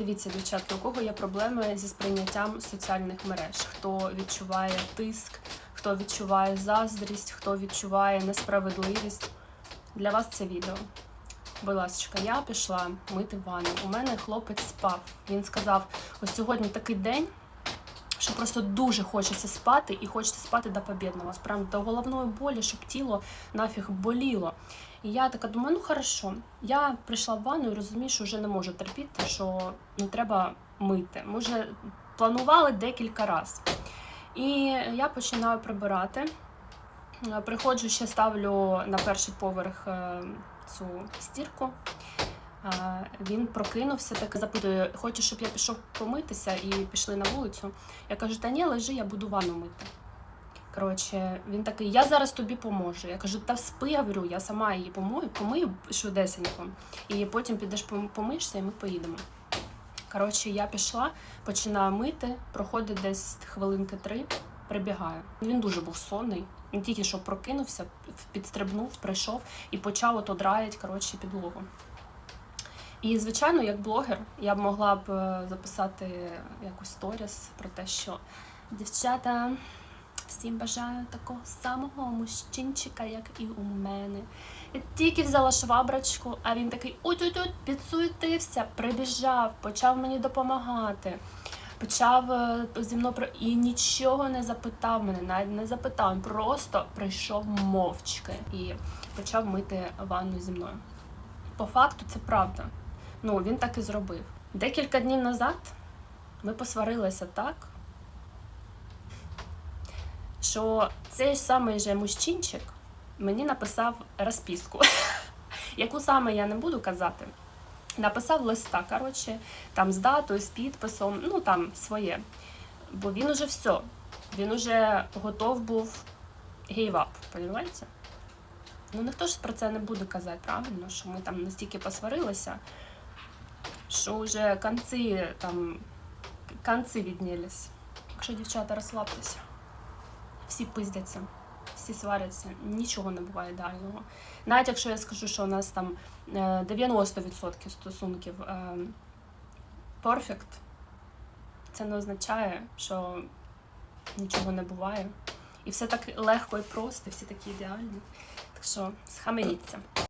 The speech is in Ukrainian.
Дивіться, дівчатки, у кого є проблеми зі сприйняттям соціальних мереж, хто відчуває тиск, хто відчуває заздрість, хто відчуває несправедливість. Для вас це відео. Будь ласка, я пішла мити ванну. У мене хлопець спав. Він сказав: ось сьогодні такий день, що просто дуже хочеться спати і хочеться спати до побідного. Прям до головної болі, щоб тіло нафіг боліло. І я така думаю, ну хорошо. Я прийшла в ванну і розумію, що вже не можу терпіти, що ну, треба мити. Ми вже планували декілька разів. І я починаю прибирати. Е, Приходжу, ще ставлю на перший поверх е, цю стірку. Е, Він прокинувся, так запитує, хочеш, щоб я пішов помитися і пішли на вулицю. Я кажу, та ні, лежи, я буду ванну мити. Коротше, він такий, я зараз тобі поможу. Я кажу, та спи, я говорю, я сама її помою, помию швидесенько, і потім підеш пом- помиєшся, і ми поїдемо. Коротше, я пішла, починаю мити, проходить десь хвилинки три, прибігаю. Він дуже був сонний. Він тільки що прокинувся, підстрибнув, прийшов і почав ото драять, коротше, підлогу. І, звичайно, як блогер, я б могла б е, записати якусь сторіс про те, що дівчата, всім бажаю такого самого мужчинчика, як і у мене. Я тільки взяла шваброчку, а він такий уть-уть-уть, підсуетився, прибіжав, почав мені допомагати. Почав е, зі мною про і нічого не запитав мене, навіть не запитав. Просто прийшов мовчки і почав мити ванну зі мною. По факту це правда. Ну, він так і зробив. Декілька днів назад ми посварилися так, що цей самий же мужчинчик мені написав розписку, яку саме я не буду казати. Написав листа, коротше, там з датою, з підписом, ну там своє. Бо він уже все, він уже готов був гейвап, розумієте? Ну ніхто ж про це не буде казати, правильно, що ми там настільки посварилися, що вже конці там конці віднялись. Так що, дівчата, розслабтеся. Всі пиздяться, всі сваряться, нічого не буває ідеального. Навіть якщо я скажу, що у нас там е, 90% стосунків е, перфект, це не означає, що нічого не буває. І все так легко і просто, всі такі ідеальні. Так що схаменіться.